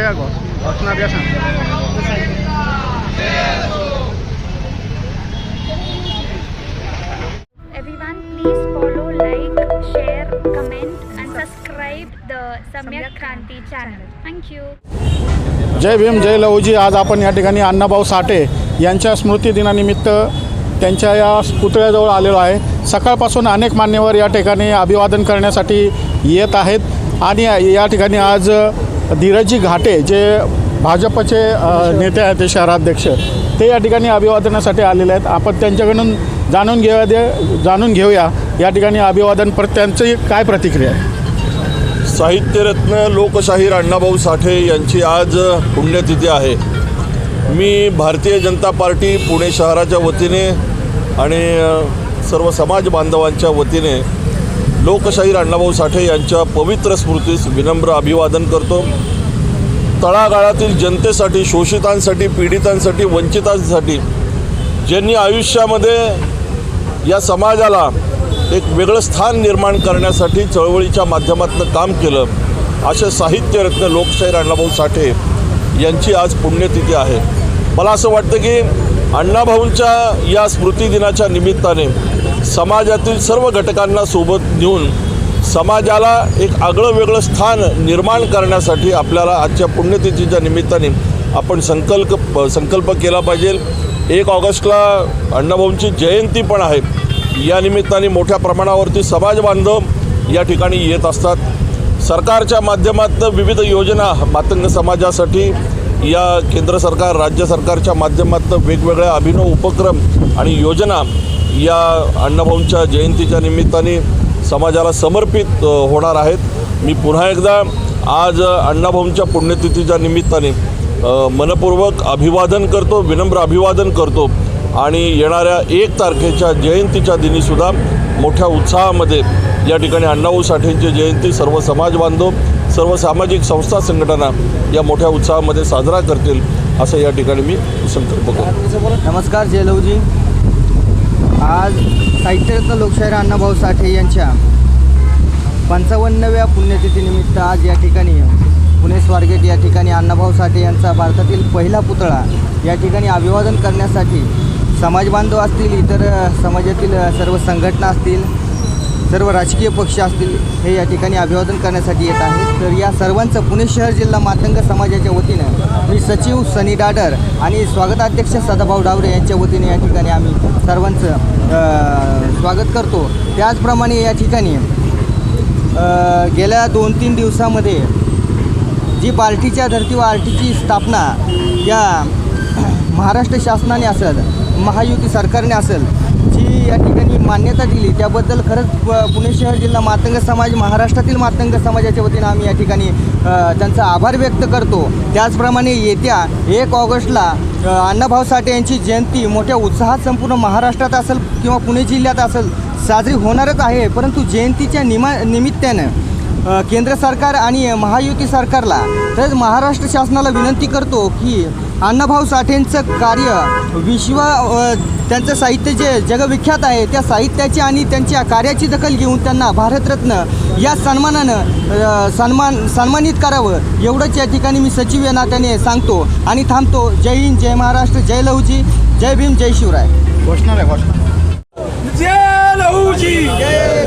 द्या सांग. Everyone, please follow, like, share, comment, and subscribe the Samyak Kranti channel. Thank you. जय भीम जय लहुजी. आज आपण या ठिकाणी अण्णाभाऊ साठे यांच्या स्मृतिदिनानिमित्त त्यांच्या या पुतळ्याजवळ आलेलो आहे. सकाळपासून अनेक मान्यवर या ठिकाणी अभिवादन करण्यासाठी येत आहेत. आणि या ठिकाणी आज धीरजी घाटे जे भाजपचे नेते आहेत ते शहराध्यक्ष ते या ठिकाणी अभिवादनासाठी आलेले आहेत. आपण त्यांच्याकडून जाणून घेऊया दे जाणून घेऊया या ठिकाणी अभिवादन पर त्यांची काय प्रतिक्रिया आहे? साहित्यरत्न लोकशाहीर अण्णाभाऊ साठे यांची आज पुण्यतिथी आहे. मी भारतीय जनता पार्टी पुणे शहराच्या वतीने आणि सर्व समाज बांधवांच्या वतीने लोकशाहीर अण्णाभाऊ साठे यांच्या पवित्र स्मृतीस विनम्र अभिवादन करतो. तळागाळातील जनतेसाठी शोषितांसाठी पीडितांसाठी वंचितांसाठी ज्यांनी आयुष्यामध्ये या समाजाला एक वेगळं स्थान निर्माण करण्यासाठी चळवळीच्या माध्यमातून काम केलं असे साहित्यरत्न लोकशाहीर अण्णाभाऊ साठे यांची आज पुण्यतिथी आहे. मला असं वाटतं की अण्णाभाऊंच्या या स्मृतिदिनाच्या निमित्ताने समाजातील सर्व घटकांना सोबत घेऊन समाजाला एक आगळं वेगळं स्थान निर्माण करण्यासाठी आपल्याला आजच्या पुण्यतिथीच्या निमित्ताने आपण संकल्प संकल्प केला पाहिजे. एक ऑगस्टला अण्णाभाऊंची जयंती पण आहे. या निमित्ताने मोठ्या प्रमाणावरती समाज बांधव या ठिकाणी येत असतात. सरकारच्या माध्यमातून विविध योजना मातंग समाजासाठी या केंद्र सरकार राज्य सरकारच्या माध्यमातून वेगवेगळ्या अभिनव उपक्रम आणि योजना या अण्णाभाऊंच्या जयंतीच्या निमित्ताने समाजाला समर्पित होणार आहेत. मी पुन्हा एकदा आज अण्णाभाऊंच्या पुण्यतिथीच्या निमित्ताने मनपूर्वक अभिवादन करतो विनम्र अभिवादन करतो आणि येणाऱ्या एक तारखेच्या जयंतीच्या दिनीसुद्धा मोठ्या उत्साहामध्ये या ठिकाणी अण्णाभाऊ साठेंची जयंती सर्व समाज बांधव सर्व सामाजिक संस्था संघटना या मोठ्या उत्साहामध्ये साजरा करतील असं या ठिकाणी मी संकल्प करतो. नमस्कार जयलवजी आज साहित्यरत्न लोकशाहीर अण्णाभाऊ साठे यांच्या पंचावन्नव्या पुण्यतिथीनिमित्त आज या ठिकाणी पुणे स्वारगेट या ठिकाणी अण्णाभाऊ साठे यांचा भारतातील पहिला पुतळा या ठिकाणी अभिवादन करण्यासाठी समाज बांधव असतील इतर समाजातील सर्व संघटना असतील सर्व राजकीय पक्ष असतील हे या ठिकाणी अभिवादन करण्यासाठी येत आहे तर या सर्वांचं पुणे शहर जिल्हा मातंग समाजाच्या वतीनं मी सचिव सनी डाडर आणि स्वागताध्यक्ष सदाभाऊ डावरे यांच्या वतीने या ठिकाणी आम्ही सर्वांचं स्वागत करतो. त्याचप्रमाणे या ठिकाणी गेल्या दोन तीन दिवसामध्ये जी पार्टीच्या धर्तीवर आरटीची स्थापना या महाराष्ट्र शासनाने असेल महायुती सरकारने असेल जी या ठिकाणी मान्यता दिली. त्याबद्दल खरंच पुणे शहर जिल्हा मातंग समाज महाराष्ट्रातील मातंग समाजाच्या वतीनं आम्ही या ठिकाणी त्यांचा आभार व्यक्त करतो. त्याचप्रमाणे येत्या एक ऑगस्टला अण्णाभाऊ साठे यांची जयंती मोठ्या उत्साहात संपूर्ण महाराष्ट्रात असेल किंवा पुणे जिल्ह्यात असेल साजरी होणारच आहे. परंतु जयंतीच्या निमा निमित्तानं केंद्र सरकार आणि महायुती सरकारला. तसेच महाराष्ट्र शासनाला विनंती करतो की अण्णाभाऊ साठेंचं कार्य विश्व त्यांचं साहित्य जे जगविख्यात आहे त्या साहित्याची आणि त्यांच्या कार्याची दखल घेऊन त्यांना भारतरत्न या सन्मानानं सन्मान सन्मानित करावं. एवढंच या ठिकाणी मी सचिव या नात्याने सांगतो आणि थांबतो. जय हिंद जय महाराष्ट्र जय लहुजी जय भीम जय शिवराय. घोषणा घोषणा जय लहूजी! जय!